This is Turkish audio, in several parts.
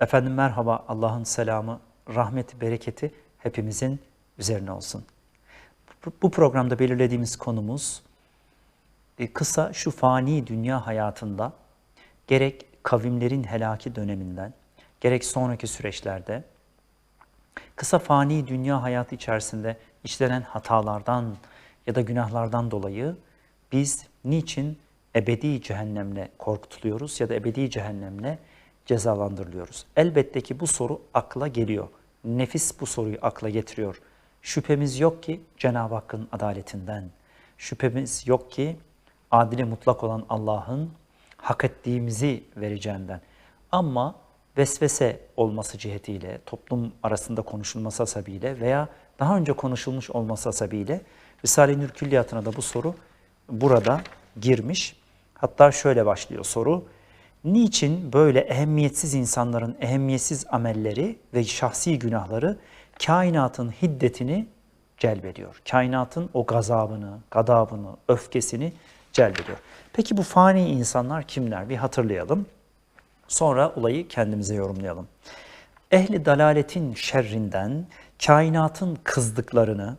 Efendim merhaba, Allah'ın selamı, rahmeti, bereketi hepimizin üzerine olsun. Bu- programda belirlediğimiz konumuz e, kısa şu fani dünya hayatında gerek kavimlerin helaki döneminden, gerek sonraki süreçlerde kısa fani dünya hayatı içerisinde işlenen hatalardan ya da günahlardan dolayı biz niçin ebedi cehennemle korkutuluyoruz ya da ebedi cehennemle cezalandırılıyoruz? Elbette ki bu soru akla geliyor. Nefis bu soruyu akla getiriyor. Şüphemiz yok ki Cenab-ı Hakk'ın adaletinden, şüphemiz yok ki adile mutlak olan Allah'ın hak ettiğimizi vereceğinden. Ama vesvese olması cihetiyle, toplum arasında konuşulması hasebiyle veya daha önce konuşulmuş olması hasebiyle Risale-i Nur Külliyatı'na da bu soru burada girmiş. Hatta şöyle başlıyor soru. Niçin böyle ehemmiyetsiz insanların ehemmiyetsiz amelleri ve şahsi günahları kainatın hiddetini celbediyor? Kainatın o gazabını, gadabını, öfkesini celbediyor. Peki bu fani insanlar kimler? Bir hatırlayalım. Sonra olayı kendimize yorumlayalım. Ehli dalaletin şerrinden kainatın kızdıklarını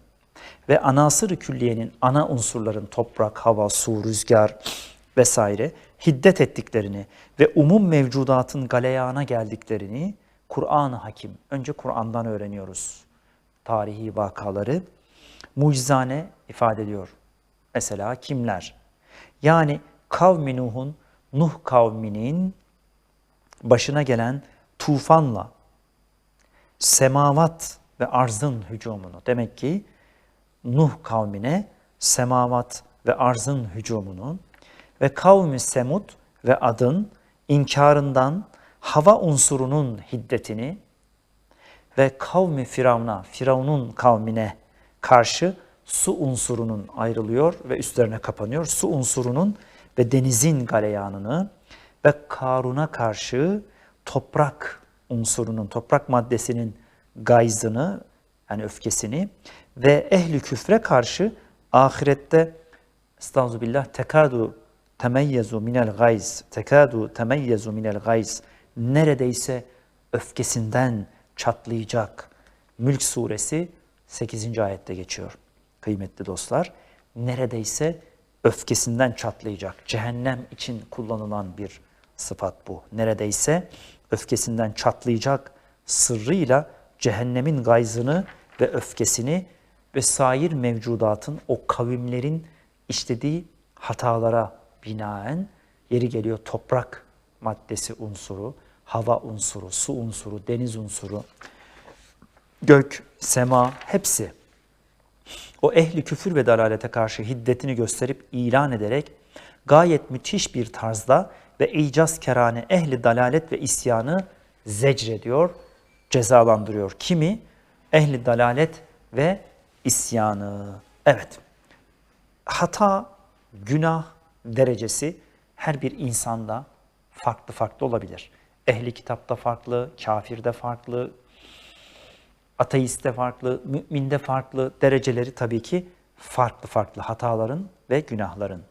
ve anasır külliyenin ana unsurların toprak, hava, su, rüzgar vesaire hiddet ettiklerini ve umum mevcudatın galeyana geldiklerini Kur'an-ı Hakim, önce Kur'an'dan öğreniyoruz tarihi vakaları, mucizane ifade ediyor. Mesela kimler? Yani kavmi Nuh'un, Nuh kavminin başına gelen tufanla semavat ve arzın hücumunu demek ki Nuh kavmine semavat ve arzın hücumunu ve kavmi Semud ve adın inkarından hava unsurunun hiddetini ve kavmi Firavun'a, Firavun'un kavmine karşı su unsurunun ayrılıyor ve üstlerine kapanıyor. Su unsurunun ve denizin galeyanını ve Karun'a karşı toprak unsurunun, toprak maddesinin gayzını yani öfkesini ve ehli küfre karşı ahirette estağfirullah tekadu temeyyezu minel gayz tekadu temeyyezu minel gayz neredeyse öfkesinden çatlayacak. Mülk suresi 8. ayette geçiyor kıymetli dostlar. Neredeyse öfkesinden çatlayacak. Cehennem için kullanılan bir sıfat bu. Neredeyse öfkesinden çatlayacak sırrıyla cehennemin gayzını ve öfkesini ve sair mevcudatın o kavimlerin işlediği hatalara binaen yeri geliyor toprak maddesi unsuru, hava unsuru, su unsuru, deniz unsuru, gök, sema hepsi o ehli küfür ve dalalete karşı hiddetini gösterip ilan ederek gayet müthiş bir tarzda ve icaz kerane ehli dalalet ve isyanı zecrediyor, cezalandırıyor. Kimi? Ehli dalalet ve isyanı. Evet, hata, günah derecesi her bir insanda farklı farklı olabilir. Ehli kitapta farklı, kafirde farklı, ateiste farklı, müminde farklı dereceleri tabii ki farklı farklı hataların ve günahların.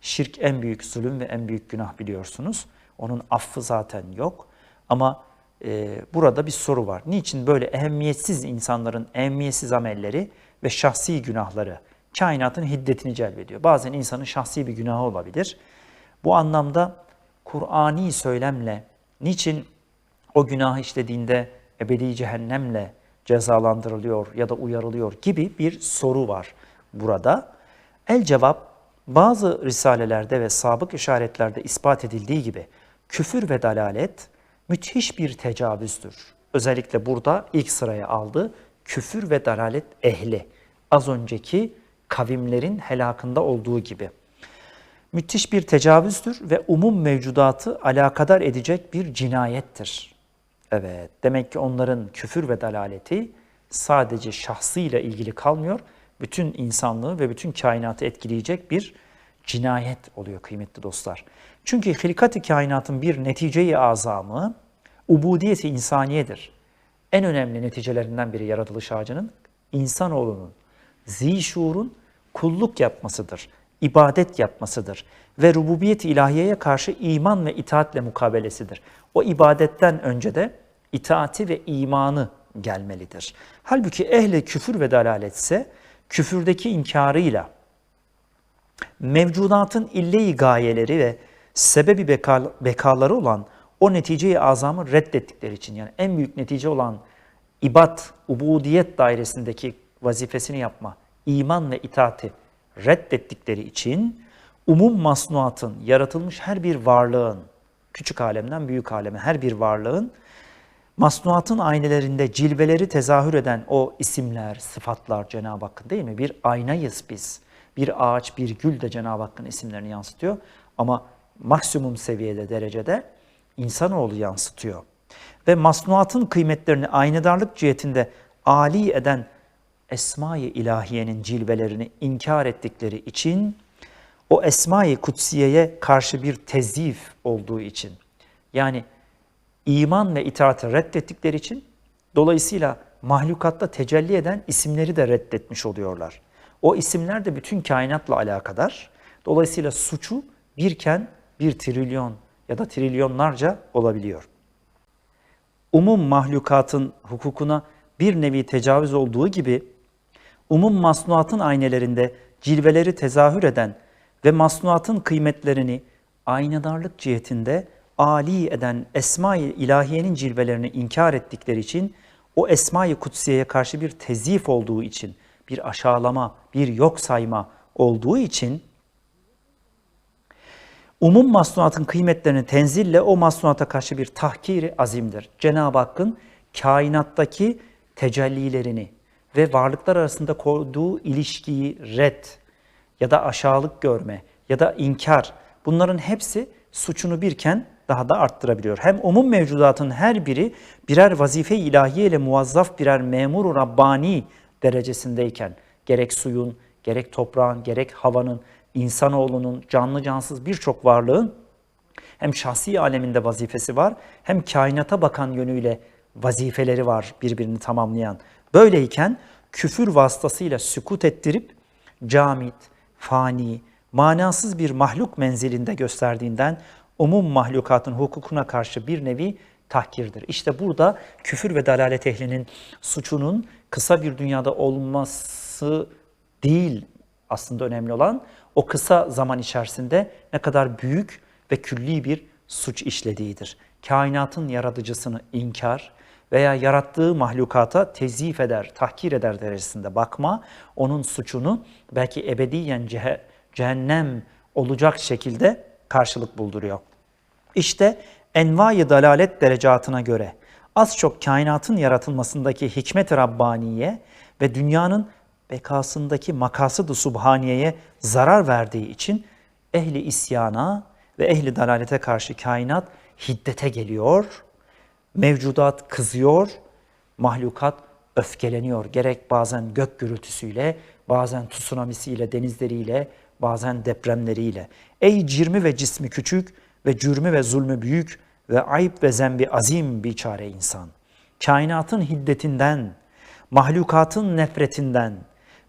Şirk en büyük zulüm ve en büyük günah biliyorsunuz. Onun affı zaten yok. Ama e, burada bir soru var. Niçin böyle ehemmiyetsiz insanların ehemmiyetsiz amelleri ve şahsi günahları kainatın hiddetini celbediyor? Bazen insanın şahsi bir günahı olabilir. Bu anlamda Kur'ani söylemle niçin o günahı işlediğinde ebedi cehennemle cezalandırılıyor ya da uyarılıyor gibi bir soru var burada. El cevap bazı risalelerde ve sabık işaretlerde ispat edildiği gibi küfür ve dalalet müthiş bir tecavüzdür. Özellikle burada ilk sıraya aldı küfür ve dalalet ehli. Az önceki kavimlerin helakında olduğu gibi. Müthiş bir tecavüzdür ve umum mevcudatı alakadar edecek bir cinayettir. Evet, demek ki onların küfür ve dalaleti sadece şahsıyla ilgili kalmıyor, bütün insanlığı ve bütün kainatı etkileyecek bir cinayet oluyor kıymetli dostlar. Çünkü hilkat-ı kainatın bir neticeyi azamı, ubudiyeti insaniyedir. En önemli neticelerinden biri yaratılış ağacının insanoğlunun, zişurun kulluk yapmasıdır, ibadet yapmasıdır ve rububiyet ilahiyeye karşı iman ve itaatle mukabelesidir. O ibadetten önce de itaati ve imanı gelmelidir. Halbuki ehli küfür ve dalaletse küfürdeki inkarıyla mevcudatın ille-i gayeleri ve sebebi beka, bekaları olan o neticeyi azamı reddettikleri için yani en büyük netice olan ibat, ubudiyet dairesindeki vazifesini yapma, iman ve itaati reddettikleri için umum masnuatın, yaratılmış her bir varlığın, küçük alemden büyük aleme her bir varlığın masnuatın aynelerinde cilveleri tezahür eden o isimler, sıfatlar Cenab-ı Hakk'ın değil mi? Bir aynayız biz. Bir ağaç, bir gül de Cenab-ı Hakk'ın isimlerini yansıtıyor. Ama maksimum seviyede, derecede insanoğlu yansıtıyor. Ve masnuatın kıymetlerini aynedarlık cihetinde âli eden Esma-i İlahiye'nin cilvelerini inkar ettikleri için o Esma-i Kutsiye'ye karşı bir tezif olduğu için yani iman ve itaati reddettikleri için dolayısıyla mahlukatta tecelli eden isimleri de reddetmiş oluyorlar. O isimler de bütün kainatla alakadar. Dolayısıyla suçu birken bir trilyon ya da trilyonlarca olabiliyor. Umum mahlukatın hukukuna bir nevi tecavüz olduğu gibi umum masnuatın aynelerinde cilveleri tezahür eden ve masnuatın kıymetlerini aynadarlık cihetinde ali eden Esma-i İlahiye'nin cilvelerini inkar ettikleri için o Esma-i Kutsiye'ye karşı bir tezif olduğu için, bir aşağılama, bir yok sayma olduğu için umum masnuatın kıymetlerini tenzille o masnuata karşı bir tahkiri azimdir. Cenab-ı Hakk'ın kainattaki tecellilerini ve varlıklar arasında koyduğu ilişkiyi red ya da aşağılık görme ya da inkar bunların hepsi suçunu birken daha da arttırabiliyor. Hem umum mevcudatın her biri birer vazife ilahiye ile muvazzaf birer memur Rabbani derecesindeyken gerek suyun, gerek toprağın, gerek havanın, insanoğlunun, canlı cansız birçok varlığın hem şahsi aleminde vazifesi var hem kainata bakan yönüyle vazifeleri var birbirini tamamlayan. Böyleyken küfür vasıtasıyla sükut ettirip camit, fani, manasız bir mahluk menzilinde gösterdiğinden umum mahlukatın hukukuna karşı bir nevi tahkirdir. İşte burada küfür ve dalalet ehlinin suçunun kısa bir dünyada olması değil aslında önemli olan o kısa zaman içerisinde ne kadar büyük ve külli bir suç işlediğidir. Kainatın yaratıcısını inkar veya yarattığı mahlukata tezif eder, tahkir eder derecesinde bakma, onun suçunu belki ebediyen cehennem olacak şekilde karşılık bulduruyor. İşte envai dalalet derecatına göre az çok kainatın yaratılmasındaki hikmet-i Rabbaniye ve dünyanın bekasındaki makasıd-ı subhaniyeye zarar verdiği için ehli isyana ve ehli dalalete karşı kainat hiddete geliyor, mevcudat kızıyor, mahlukat öfkeleniyor. Gerek bazen gök gürültüsüyle, bazen tsunamisiyle, denizleriyle, bazen depremleriyle. Ey cirmi ve cismi küçük ve cürmü ve zulmü büyük ve ayıp ve zembi azim bir çare insan. Kainatın hiddetinden, mahlukatın nefretinden,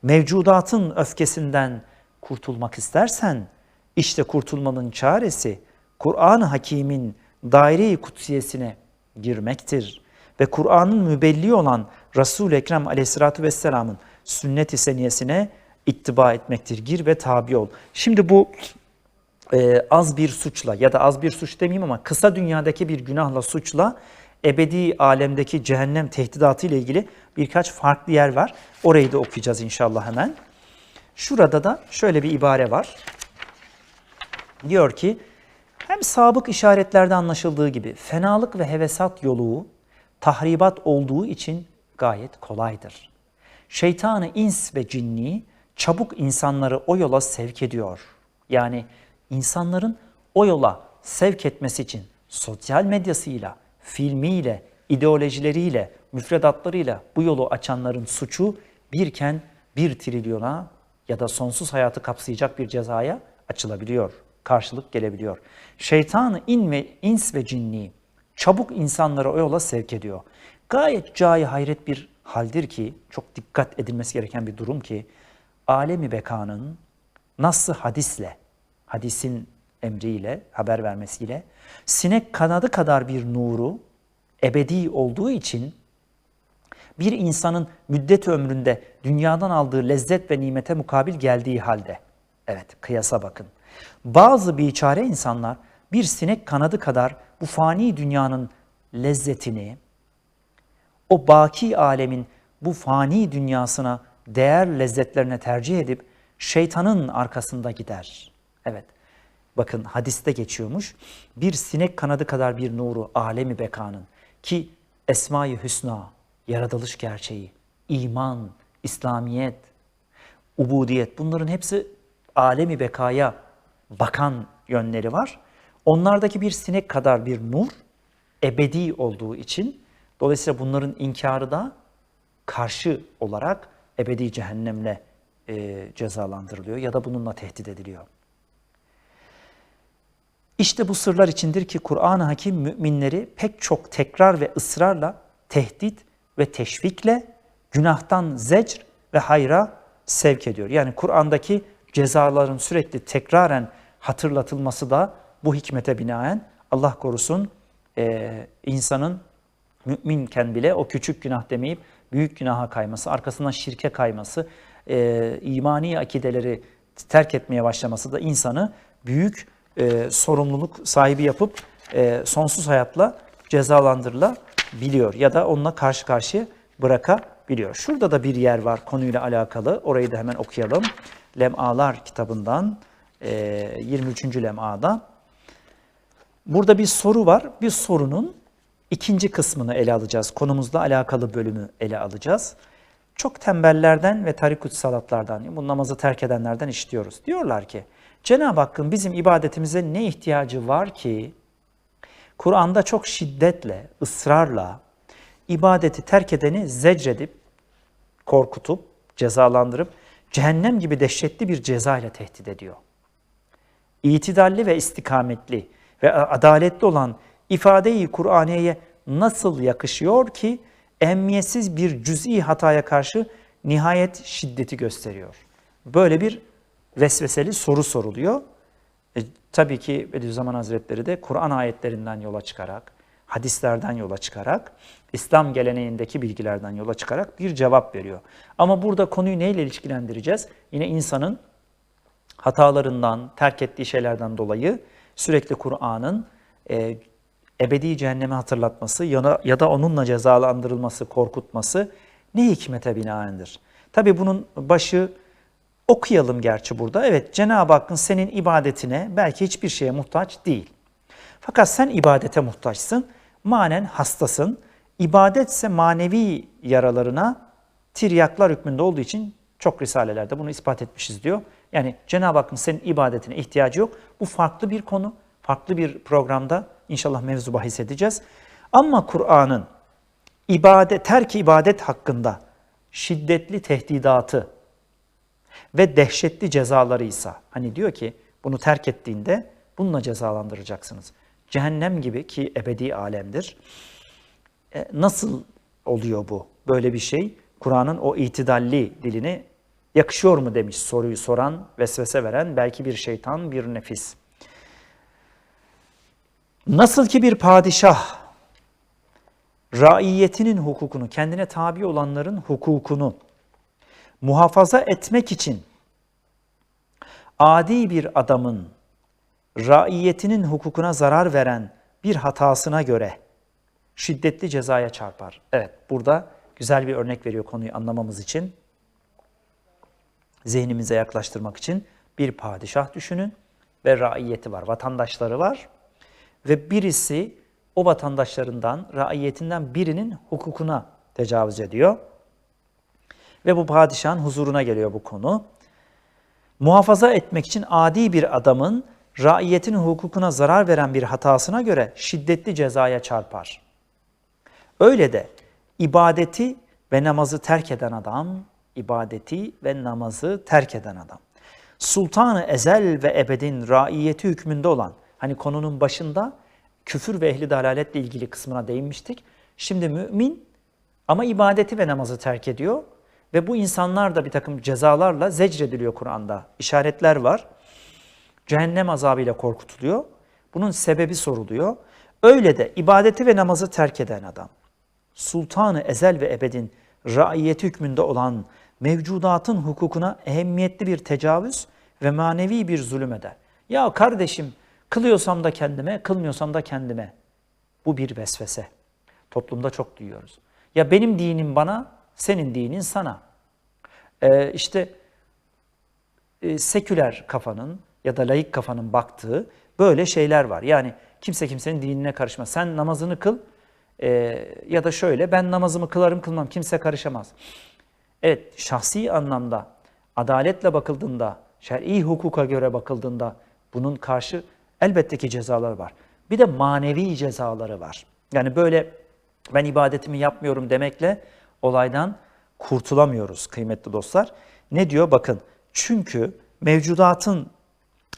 mevcudatın öfkesinden kurtulmak istersen, işte kurtulmanın çaresi Kur'an-ı Hakîm'in daire-i kutsiyesine girmektir. Ve Kur'an'ın mübelli olan Resul-i Ekrem aleyhissalatü vesselamın sünnet-i seniyesine ittiba etmektir. Gir ve tabi ol. Şimdi bu e, az bir suçla ya da az bir suç demeyeyim ama kısa dünyadaki bir günahla suçla ebedi alemdeki cehennem tehdidatı ile ilgili birkaç farklı yer var. Orayı da okuyacağız inşallah hemen. Şurada da şöyle bir ibare var. Diyor ki hem sabık işaretlerde anlaşıldığı gibi fenalık ve hevesat yolu tahribat olduğu için gayet kolaydır. Şeytanı ins ve cinni çabuk insanları o yola sevk ediyor. Yani insanların o yola sevk etmesi için sosyal medyasıyla, filmiyle, ideolojileriyle, müfredatlarıyla bu yolu açanların suçu birken bir trilyona ya da sonsuz hayatı kapsayacak bir cezaya açılabiliyor, karşılık gelebiliyor. Şeytanı in ve ins ve cinni çabuk insanları o yola sevk ediyor. Gayet cai hayret bir haldir ki, çok dikkat edilmesi gereken bir durum ki, alemi bekanın nasıl hadisle, hadisin emriyle, haber vermesiyle sinek kanadı kadar bir nuru ebedi olduğu için bir insanın müddet ömründe dünyadan aldığı lezzet ve nimete mukabil geldiği halde, evet kıyasa bakın. Bazı biçare insanlar bir sinek kanadı kadar bu fani dünyanın lezzetini, o baki alemin bu fani dünyasına değer lezzetlerine tercih edip şeytanın arkasında gider. Evet. Bakın hadiste geçiyormuş. Bir sinek kanadı kadar bir nuru alemi bekanın ki Esma-i Hüsna, yaratılış gerçeği, iman, İslamiyet, ubudiyet bunların hepsi alemi bekaya bakan yönleri var. Onlardaki bir sinek kadar bir nur ebedi olduğu için dolayısıyla bunların inkarı da karşı olarak ebedi cehennemle e, cezalandırılıyor ya da bununla tehdit ediliyor. İşte bu sırlar içindir ki Kur'an-ı Hakim müminleri pek çok tekrar ve ısrarla tehdit ve teşvikle günahtan zecr ve hayra sevk ediyor. Yani Kur'an'daki cezaların sürekli tekraren hatırlatılması da bu hikmete binaen Allah korusun e, insanın müminken bile o küçük günah demeyip büyük günaha kayması, arkasından şirke kayması, e, imani akideleri terk etmeye başlaması da insanı büyük e, sorumluluk sahibi yapıp e, sonsuz hayatla cezalandırılabiliyor ya da onunla karşı karşıya bırakabiliyor. Şurada da bir yer var konuyla alakalı. Orayı da hemen okuyalım. Lem'alar kitabından 23. lem'ada. Burada bir soru var. Bir sorunun ikinci kısmını ele alacağız. Konumuzla alakalı bölümü ele alacağız. Çok tembellerden ve tarikut salatlardan, bu namazı terk edenlerden işitiyoruz. Diyorlar ki, Cenab-ı Hakk'ın bizim ibadetimize ne ihtiyacı var ki Kur'an'da çok şiddetle, ısrarla ibadeti terk edeni zecredip, korkutup, cezalandırıp cehennem gibi dehşetli bir ceza ile tehdit ediyor. İtidalli ve istikametli ve adaletli olan ifadeyi Kur'aniye'ye nasıl yakışıyor ki emniyetsiz bir cüz'i hataya karşı nihayet şiddeti gösteriyor. Böyle bir vesveseli soru soruluyor. E, tabii ki Bediüzzaman Hazretleri de Kur'an ayetlerinden yola çıkarak, hadislerden yola çıkarak, İslam geleneğindeki bilgilerden yola çıkarak bir cevap veriyor. Ama burada konuyu neyle ilişkilendireceğiz? Yine insanın hatalarından, terk ettiği şeylerden dolayı sürekli Kur'an'ın e, ebedi cehennemi hatırlatması ya da, onunla cezalandırılması, korkutması ne hikmete binaendir? Tabii bunun başı okuyalım gerçi burada. Evet Cenab-ı Hakk'ın senin ibadetine belki hiçbir şeye muhtaç değil. Fakat sen ibadete muhtaçsın, manen hastasın. İbadetse manevi yaralarına tiryaklar hükmünde olduğu için çok risalelerde bunu ispat etmişiz diyor. Yani Cenab-ı Hakk'ın senin ibadetine ihtiyacı yok. Bu farklı bir konu, farklı bir programda inşallah mevzu bahis edeceğiz. Ama Kur'an'ın ibadet, terk ibadet hakkında şiddetli tehdidatı ve dehşetli cezaları ise hani diyor ki bunu terk ettiğinde bununla cezalandıracaksınız. Cehennem gibi ki ebedi alemdir. E, nasıl oluyor bu? Böyle bir şey Kur'an'ın o itidalli dilini yakışıyor mu demiş soruyu soran, vesvese veren belki bir şeytan, bir nefis. Nasıl ki bir padişah raiyetinin hukukunu, kendine tabi olanların hukukunu muhafaza etmek için adi bir adamın raiyetinin hukukuna zarar veren bir hatasına göre şiddetli cezaya çarpar. Evet, burada güzel bir örnek veriyor konuyu anlamamız için. Zihnimize yaklaştırmak için bir padişah düşünün ve raiyeti var, vatandaşları var ve birisi o vatandaşlarından, raiyetinden birinin hukukuna tecavüz ediyor. Ve bu padişahın huzuruna geliyor bu konu. Muhafaza etmek için adi bir adamın raiyetin hukukuna zarar veren bir hatasına göre şiddetli cezaya çarpar. Öyle de ibadeti ve namazı terk eden adam, ibadeti ve namazı terk eden adam. Sultanı ezel ve ebedin raiyeti hükmünde olan, hani konunun başında küfür ve ehli dalaletle ilgili kısmına değinmiştik. Şimdi mümin ama ibadeti ve namazı terk ediyor. Ve bu insanlar da bir takım cezalarla zecrediliyor Kur'an'da. İşaretler var. Cehennem azabıyla korkutuluyor. Bunun sebebi soruluyor. Öyle de ibadeti ve namazı terk eden adam, sultanı ezel ve ebedin raiyeti hükmünde olan mevcudatın hukukuna ehemmiyetli bir tecavüz ve manevi bir zulüm eder. Ya kardeşim kılıyorsam da kendime, kılmıyorsam da kendime. Bu bir vesvese. Toplumda çok duyuyoruz. Ya benim dinim bana, senin dinin sana. Ee, işte e, seküler kafanın ya da laik kafanın baktığı böyle şeyler var. Yani kimse kimsenin dinine karışmaz. Sen namazını kıl e, ya da şöyle ben namazımı kılarım kılmam kimse karışamaz. Evet şahsi anlamda adaletle bakıldığında, şer'i hukuka göre bakıldığında bunun karşı elbette ki cezalar var. Bir de manevi cezaları var. Yani böyle ben ibadetimi yapmıyorum demekle olaydan kurtulamıyoruz kıymetli dostlar. Ne diyor bakın çünkü mevcudatın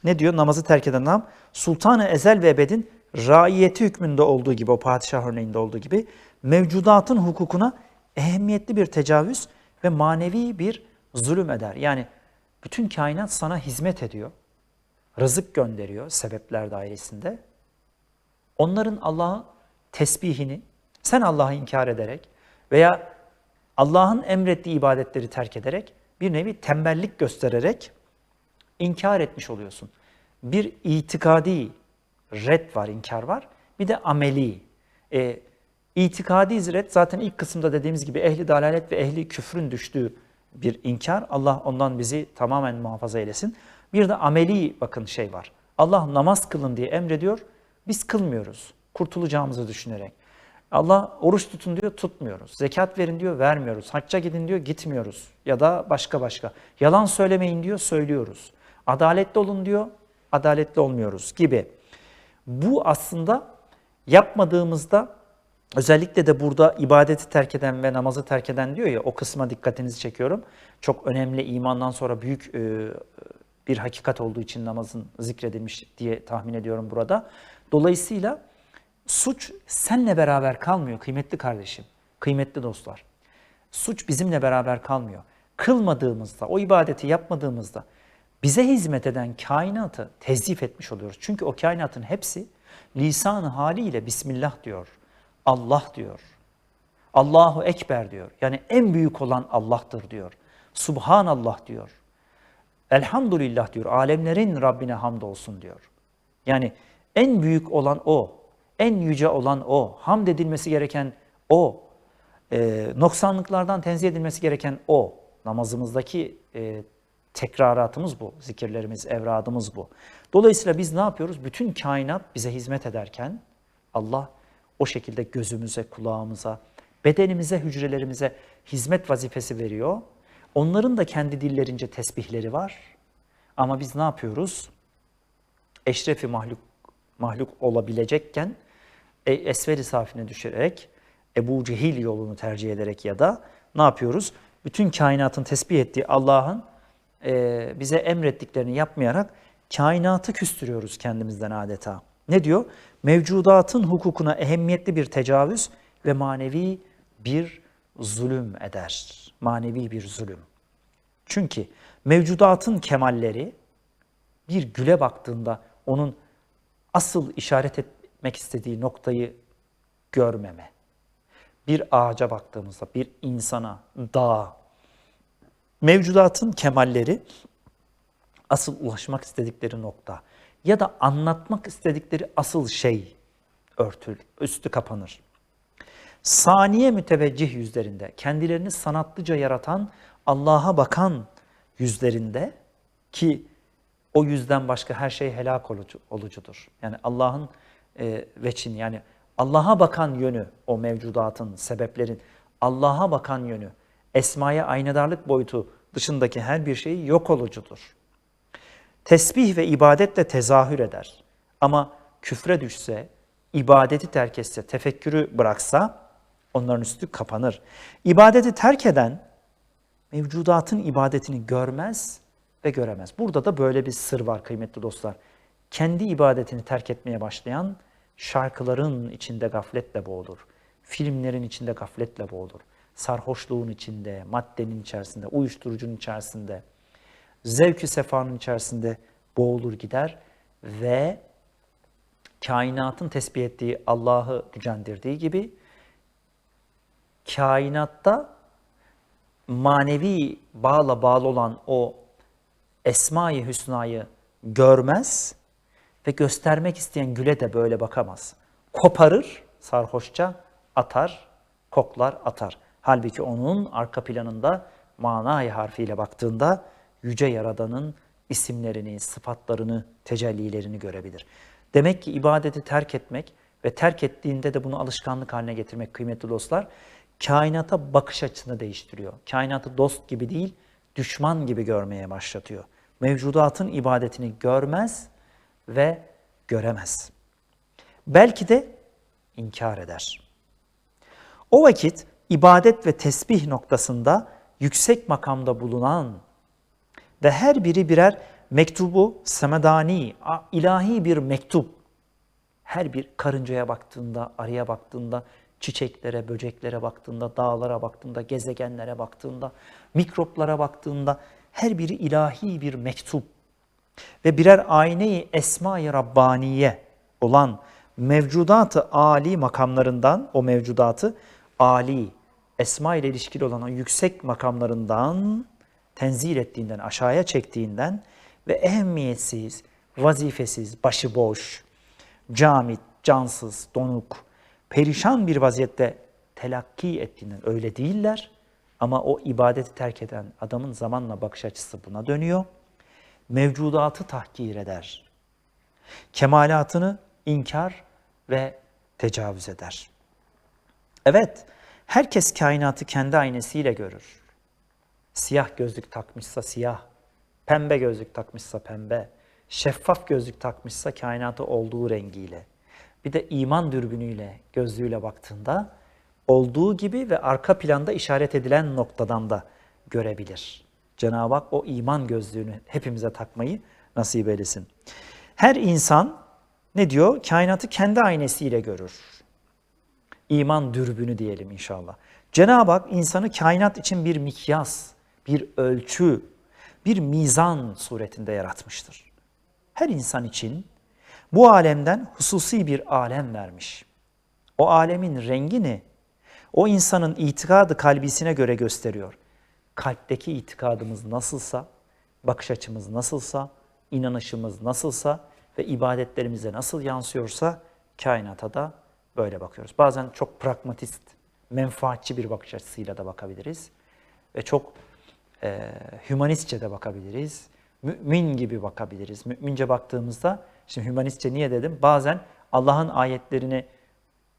ne diyor namazı terk eden adam sultanı ezel ve ebedin raiyeti hükmünde olduğu gibi o padişah örneğinde olduğu gibi mevcudatın hukukuna ehemmiyetli bir tecavüz ve manevi bir zulüm eder. Yani bütün kainat sana hizmet ediyor. Rızık gönderiyor sebepler dairesinde. Onların Allah'ı tesbihini sen Allah'ı inkar ederek veya Allah'ın emrettiği ibadetleri terk ederek bir nevi tembellik göstererek inkar etmiş oluyorsun. Bir itikadi red var, inkar var. Bir de ameli. E, itikadi red zaten ilk kısımda dediğimiz gibi ehli dalalet ve ehli küfrün düştüğü bir inkar. Allah ondan bizi tamamen muhafaza eylesin. Bir de ameli bakın şey var. Allah namaz kılın diye emrediyor. Biz kılmıyoruz. Kurtulacağımızı düşünerek. Allah oruç tutun diyor, tutmuyoruz. Zekat verin diyor, vermiyoruz. Hacca gidin diyor, gitmiyoruz. Ya da başka başka. Yalan söylemeyin diyor, söylüyoruz. Adaletli olun diyor, adaletli olmuyoruz gibi. Bu aslında yapmadığımızda özellikle de burada ibadeti terk eden ve namazı terk eden diyor ya o kısma dikkatinizi çekiyorum. Çok önemli imandan sonra büyük e, bir hakikat olduğu için namazın zikredilmiş diye tahmin ediyorum burada. Dolayısıyla suç senle beraber kalmıyor kıymetli kardeşim, kıymetli dostlar. Suç bizimle beraber kalmıyor. Kılmadığımızda, o ibadeti yapmadığımızda bize hizmet eden kainatı tezif etmiş oluyoruz. Çünkü o kainatın hepsi lisan haliyle Bismillah diyor. Allah diyor. Allahu Ekber diyor. Yani en büyük olan Allah'tır diyor. Subhanallah diyor. Elhamdülillah diyor. Alemlerin Rabbine hamdolsun diyor. Yani en büyük olan O. En yüce olan O. Hamd edilmesi gereken O. E, noksanlıklardan tenzih edilmesi gereken O. Namazımızdaki e, tekraratımız bu. Zikirlerimiz, evradımız bu. Dolayısıyla biz ne yapıyoruz? Bütün kainat bize hizmet ederken Allah o şekilde gözümüze, kulağımıza, bedenimize, hücrelerimize hizmet vazifesi veriyor. Onların da kendi dillerince tesbihleri var. Ama biz ne yapıyoruz? Eşrefi mahluk mahluk olabilecekken e, esveri safine düşerek Ebu Cehil yolunu tercih ederek ya da ne yapıyoruz? Bütün kainatın tesbih ettiği Allah'ın e, bize emrettiklerini yapmayarak kainatı küstürüyoruz kendimizden adeta. Ne diyor? Mevcudatın hukukuna ehemmiyetli bir tecavüz ve manevi bir zulüm eder. Manevi bir zulüm. Çünkü mevcudatın kemalleri bir güle baktığında onun asıl işaret etmek istediği noktayı görmeme. Bir ağaca baktığımızda, bir insana, dağa, mevcudatın kemalleri asıl ulaşmak istedikleri nokta ya da anlatmak istedikleri asıl şey örtül, üstü kapanır. Saniye müteveccih yüzlerinde, kendilerini sanatlıca yaratan, Allah'a bakan yüzlerinde ki o yüzden başka her şey helak olucu, olucudur. Yani Allah'ın e, veçin yani Allah'a bakan yönü o mevcudatın, sebeplerin Allah'a bakan yönü, esmaya aynadarlık boyutu dışındaki her bir şey yok olucudur. Tesbih ve ibadetle tezahür eder. Ama küfre düşse, ibadeti terk etse, tefekkürü bıraksa onların üstü kapanır. İbadeti terk eden mevcudatın ibadetini görmez ve göremez. Burada da böyle bir sır var kıymetli dostlar. Kendi ibadetini terk etmeye başlayan şarkıların içinde gafletle boğulur. Filmlerin içinde gafletle boğulur. Sarhoşluğun içinde, maddenin içerisinde, uyuşturucunun içerisinde, zevkü sefanın içerisinde boğulur gider ve kainatın tesbih ettiği Allah'ı gücendirdiği gibi kainatta manevi bağla bağlı olan o Esma-i Hüsna'yı görmez ve göstermek isteyen güle de böyle bakamaz. Koparır sarhoşça, atar, koklar, atar. Halbuki onun arka planında manayı harfiyle baktığında Yüce Yaradan'ın isimlerini, sıfatlarını, tecellilerini görebilir. Demek ki ibadeti terk etmek ve terk ettiğinde de bunu alışkanlık haline getirmek kıymetli dostlar, kainata bakış açısını değiştiriyor. Kainatı dost gibi değil, düşman gibi görmeye başlatıyor. Mevcudatın ibadetini görmez ve göremez. Belki de inkar eder. O vakit ibadet ve tesbih noktasında yüksek makamda bulunan ve her biri birer mektubu semedani, ilahi bir mektup. Her bir karıncaya baktığında, arıya baktığında, çiçeklere, böceklere baktığında, dağlara baktığında, gezegenlere baktığında, mikroplara baktığında her biri ilahi bir mektup ve birer ayneyi esma-i Rabbaniye olan mevcudatı ali makamlarından, o mevcudatı ali, esma ile ilişkili olan o yüksek makamlarından tenzil ettiğinden, aşağıya çektiğinden ve ehemmiyetsiz, vazifesiz, başıboş, camit, cansız, donuk, perişan bir vaziyette telakki ettiğinden öyle değiller. Ama o ibadeti terk eden adamın zamanla bakış açısı buna dönüyor. Mevcudatı tahkir eder. Kemalatını inkar ve tecavüz eder. Evet, herkes kainatı kendi aynasıyla görür. Siyah gözlük takmışsa siyah, pembe gözlük takmışsa pembe, şeffaf gözlük takmışsa kainatı olduğu rengiyle. Bir de iman dürbünüyle, gözlüğüyle baktığında olduğu gibi ve arka planda işaret edilen noktadan da görebilir. Cenab-ı Hak o iman gözlüğünü hepimize takmayı nasip eylesin. Her insan ne diyor? Kainatı kendi aynasıyla görür. İman dürbünü diyelim inşallah. Cenab-ı Hak insanı kainat için bir mikyas, bir ölçü, bir mizan suretinde yaratmıştır. Her insan için bu alemden hususi bir alem vermiş. O alemin rengini o insanın itikadı kalbisine göre gösteriyor. Kalpteki itikadımız nasılsa, bakış açımız nasılsa, inanışımız nasılsa ve ibadetlerimize nasıl yansıyorsa kainata da böyle bakıyoruz. Bazen çok pragmatist, menfaatçi bir bakış açısıyla da bakabiliriz. Ve çok e, hümanistçe de bakabiliriz. Mümin gibi bakabiliriz. Mümince baktığımızda, şimdi hümanistçe niye dedim? Bazen Allah'ın ayetlerini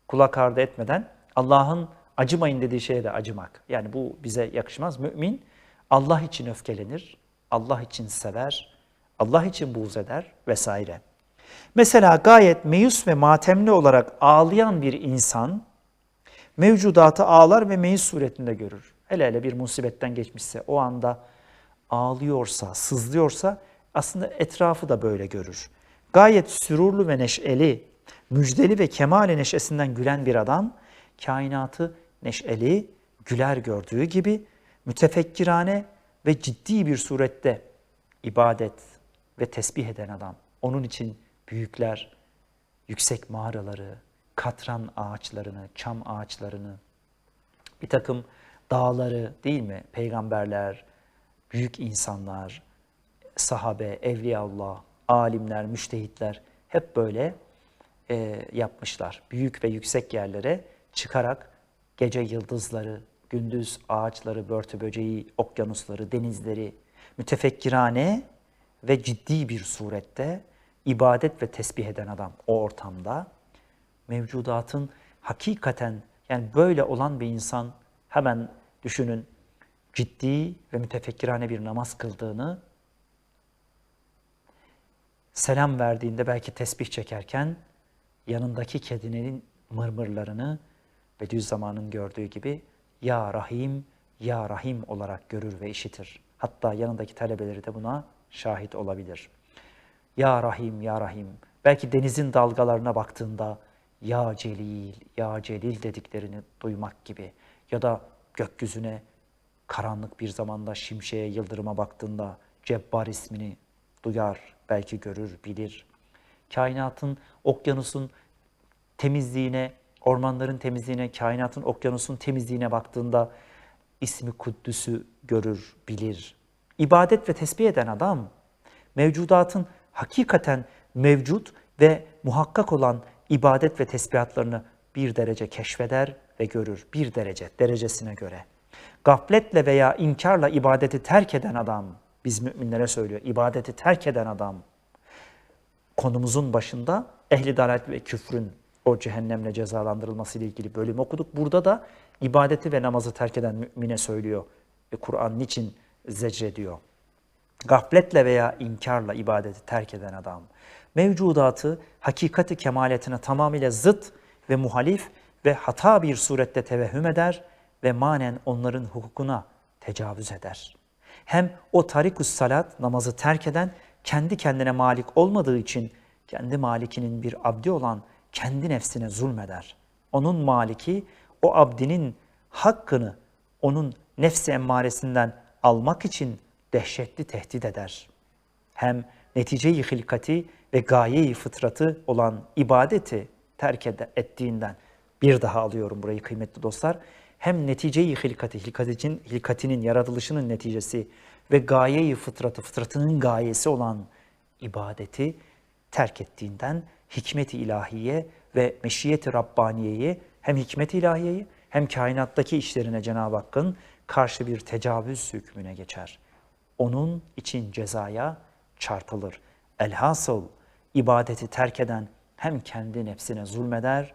kulak ardı etmeden Allah'ın acımayın dediği şeye de acımak. Yani bu bize yakışmaz. Mümin Allah için öfkelenir, Allah için sever, Allah için buğz eder vesaire. Mesela gayet meyus ve matemli olarak ağlayan bir insan mevcudatı ağlar ve meyus suretinde görür. Hele hele bir musibetten geçmişse o anda ağlıyorsa, sızlıyorsa aslında etrafı da böyle görür. Gayet sürurlu ve neşeli, müjdeli ve kemale neşesinden gülen bir adam kainatı neşeli, güler gördüğü gibi mütefekkirane ve ciddi bir surette ibadet ve tesbih eden adam. Onun için büyükler yüksek mağaraları, katran ağaçlarını, çam ağaçlarını, bir takım dağları değil mi? Peygamberler, büyük insanlar, sahabe, evliyaullah, alimler, müştehitler hep böyle e, yapmışlar. Büyük ve yüksek yerlere çıkarak gece yıldızları, gündüz ağaçları, börtü böceği, okyanusları, denizleri mütefekkirane ve ciddi bir surette ibadet ve tesbih eden adam o ortamda mevcudatın hakikaten yani böyle olan bir insan hemen düşünün ciddi ve mütefekkirane bir namaz kıldığını selam verdiğinde belki tesbih çekerken yanındaki kedinin mırmırlarını Bediüzzaman'ın gördüğü gibi Ya Rahim, Ya Rahim olarak görür ve işitir. Hatta yanındaki talebeleri de buna şahit olabilir. Ya Rahim, Ya Rahim. Belki denizin dalgalarına baktığında Ya Celil, Ya Celil dediklerini duymak gibi. Ya da gökyüzüne karanlık bir zamanda şimşeğe, yıldırıma baktığında Cebbar ismini duyar, belki görür, bilir. kainatın, okyanusun temizliğine, ormanların temizliğine, kainatın, okyanusun temizliğine baktığında ismi Kuddüs'ü görür, bilir. İbadet ve tesbih eden adam, mevcudatın hakikaten mevcut ve muhakkak olan ibadet ve tesbihatlarını bir derece keşfeder ve görür. Bir derece, derecesine göre. Gafletle veya inkarla ibadeti terk eden adam, biz müminlere söylüyor, ibadeti terk eden adam, konumuzun başında ehli dalalet ve küfrün o cehennemle cezalandırılması ile ilgili bölüm okuduk. Burada da ibadeti ve namazı terk eden mümine söylüyor. E, Kur'an niçin zecrediyor? Gafletle veya inkarla ibadeti terk eden adam, mevcudatı hakikati kemaletine tamamıyla zıt ve muhalif ve hata bir surette tevehhüm eder ve manen onların hukukuna tecavüz eder. Hem o tarikus salat namazı terk eden kendi kendine malik olmadığı için kendi malikinin bir abdi olan kendi nefsine zulmeder. Onun maliki o abdinin hakkını onun nefsi emmaresinden almak için dehşetli tehdit eder. Hem netice-i hilkati ve gaye-i fıtratı olan ibadeti terk ettiğinden bir daha alıyorum burayı kıymetli dostlar. Hem netice-i hilkati, hilkatin, hilkatinin yaratılışının neticesi ve gaye-i fıtratı, fıtratının gayesi olan ibadeti terk ettiğinden hikmet-i ilahiye ve meşiyeti Rabbaniye'yi hem hikmet-i ilahiyeyi hem kainattaki işlerine Cenab-ı Hakk'ın karşı bir tecavüz hükmüne geçer. Onun için cezaya çarpılır. Elhasıl ibadeti terk eden hem kendi nefsine zulmeder,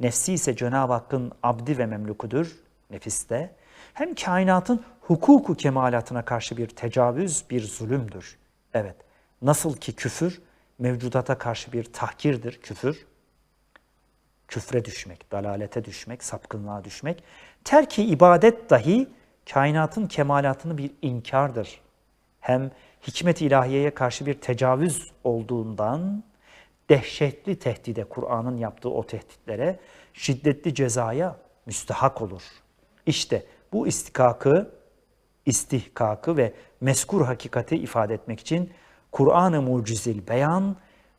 nefsi ise Cenab-ı Hakk'ın abdi ve memlukudur, nefiste, hem kainatın hukuku kemalatına karşı bir tecavüz, bir zulümdür. Evet, nasıl ki küfür mevcudata karşı bir tahkirdir, küfür, küfre düşmek, dalalete düşmek, sapkınlığa düşmek, terki ibadet dahi kainatın kemalatını bir inkardır. Hem hikmet ilahiyeye karşı bir tecavüz olduğundan dehşetli tehdide, Kur'an'ın yaptığı o tehditlere, şiddetli cezaya müstehak olur. İşte bu istikakı, istihkakı ve meskur hakikati ifade etmek için Kur'an-ı mucizil beyan,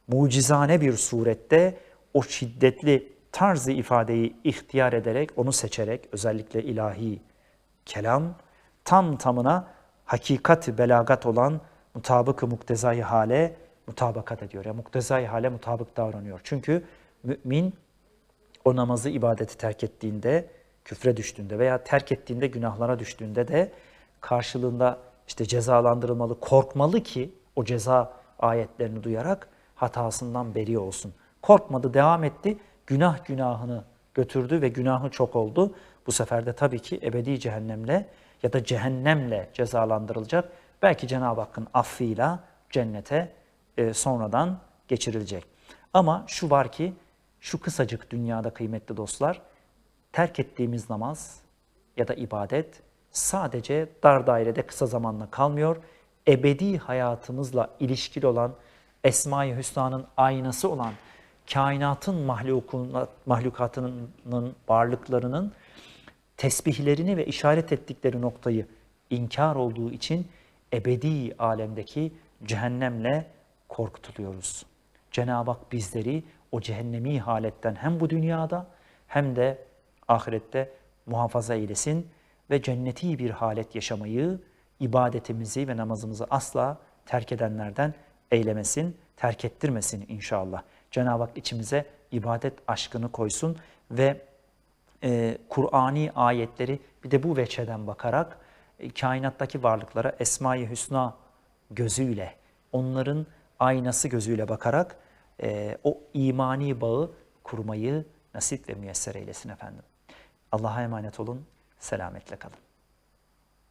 mucizane bir surette o şiddetli tarzı ifadeyi ihtiyar ederek, onu seçerek, özellikle ilahi kelam, tam tamına hakikati belagat olan mutabık-ı muktezai hale mutabakat ediyor. Yani muktezai hale mutabık davranıyor. Çünkü mümin o namazı, ibadeti terk ettiğinde, küfre düştüğünde veya terk ettiğinde günahlara düştüğünde de karşılığında işte cezalandırılmalı, korkmalı ki o ceza ayetlerini duyarak hatasından beri olsun. Korkmadı, devam etti, günah günahını götürdü ve günahı çok oldu. Bu sefer de tabii ki ebedi cehennemle ya da cehennemle cezalandırılacak. Belki Cenab-ı Hakk'ın affıyla cennete e, sonradan geçirilecek. Ama şu var ki şu kısacık dünyada kıymetli dostlar terk ettiğimiz namaz ya da ibadet sadece dar dairede kısa zamanla kalmıyor. Ebedi hayatımızla ilişkili olan Esma-i Hüsna'nın aynası olan kainatın mahlukatının varlıklarının tesbihlerini ve işaret ettikleri noktayı inkar olduğu için ebedi alemdeki cehennemle korkutuluyoruz. Cenab-ı Hak bizleri o cehennemi haletten hem bu dünyada hem de ahirette muhafaza eylesin ve cenneti bir halet yaşamayı, ibadetimizi ve namazımızı asla terk edenlerden eylemesin, terk ettirmesin inşallah. Cenab-ı Hak içimize ibadet aşkını koysun ve e, Kur'ani ayetleri bir de bu veçeden bakarak e, kainattaki varlıklara Esma-i Hüsna gözüyle, onların aynası gözüyle bakarak e, o imani bağı kurmayı nasip ve müyesser eylesin efendim. Allah'a emanet olun, selametle kalın.